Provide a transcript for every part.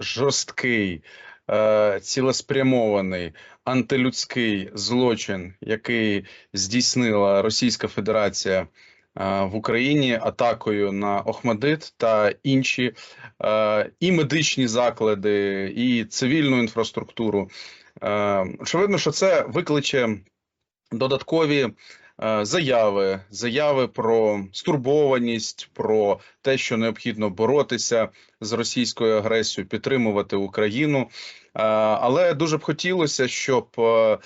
жорсткий, е, цілеспрямований антилюдський злочин, який здійснила Російська Федерація е, в Україні атакою на Охмадит та інші е, і медичні заклади, і цивільну інфраструктуру. Очевидно, що це викличе додаткові заяви, заяви про стурбованість, про те, що необхідно боротися з російською агресією, підтримувати Україну. Е, Але дуже б хотілося, щоб е,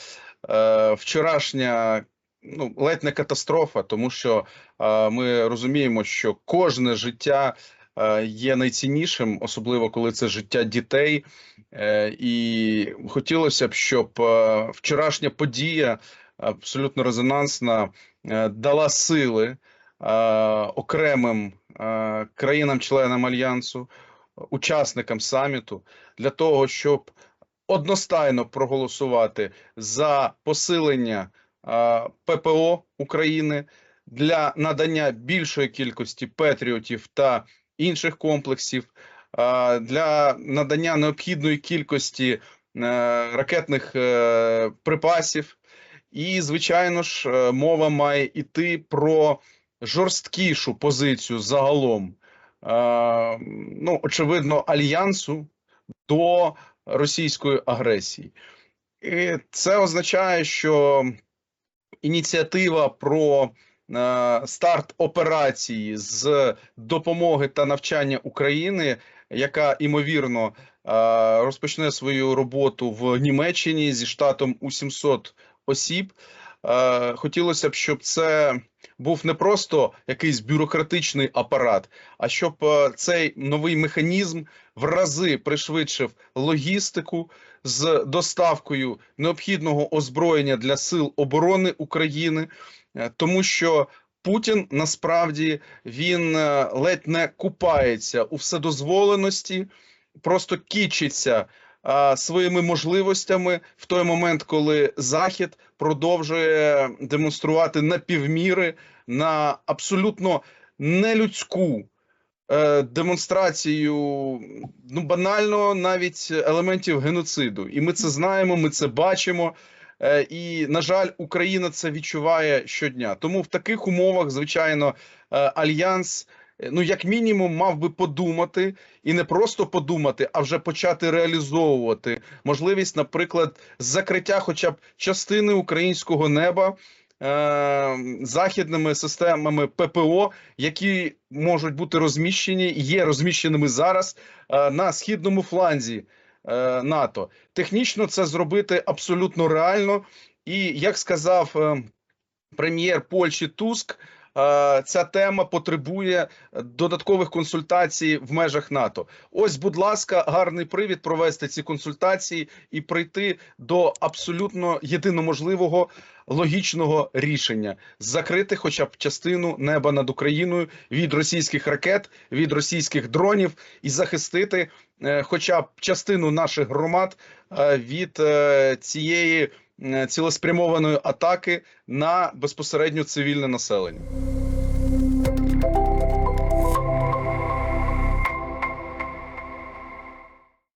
е, вчорашня. Ну, ледь не катастрофа, тому що е, ми розуміємо, що кожне життя е, є найціннішим, особливо коли це життя дітей. Е, і хотілося б, щоб е, вчорашня подія абсолютно резонансна, е, дала сили е, окремим е, країнам-членам альянсу, учасникам саміту для того, щоб одностайно проголосувати за посилення ППО України для надання більшої кількості патріотів та інших комплексів, для надання необхідної кількості ракетних припасів. І, звичайно ж, е, мова має йти про жорсткішу позицію загалом, е, ну, очевидно, альянсу до російської агресії. І це означає, що ініціатива про е, старт операції з допомоги та навчання України, яка імовірно е, розпочне свою роботу в Німеччині зі штатом у 700 осіб. Е, Хотілося б, щоб це був не просто якийсь бюрократичний апарат, а щоб е, цей новий механізм в рази пришвидшив логістику з доставкою необхідного озброєння для сил оборони України, Е, тому що Путін насправді він ледь не купається у вседозволеності, просто кічиться своїми можливостями в той момент, коли Захід продовжує демонструвати напівміри на абсолютно нелюдську е, демонстрацію ну банально навіть елементів геноциду. І ми це знаємо, ми це бачимо. Е, І на жаль, Україна це відчуває щодня. Тому в таких умовах, звичайно, е, альянс. Е, Ну, як мінімум, мав би подумати і не просто подумати, а вже почати реалізовувати можливість, наприклад, закриття, хоча б частини українського неба е, західними системами ППО, які можуть бути розміщені, є розміщеними зараз е, на східному фланзі НАТО. Технічно це зробити абсолютно реально, і як сказав прем'єр Польщі Туск. Е, Ця тема потребує додаткових консультацій в межах НАТО. Ось, будь ласка, гарний привід провести ці консультації і прийти до абсолютно єдиноможливого логічного рішення закрити, хоча б частину неба над Україною від російських ракет, від російських дронів і захистити, е, хоча б частину наших громад е, від цієї цілеспрямованої атаки на безпосередньо цивільне населення.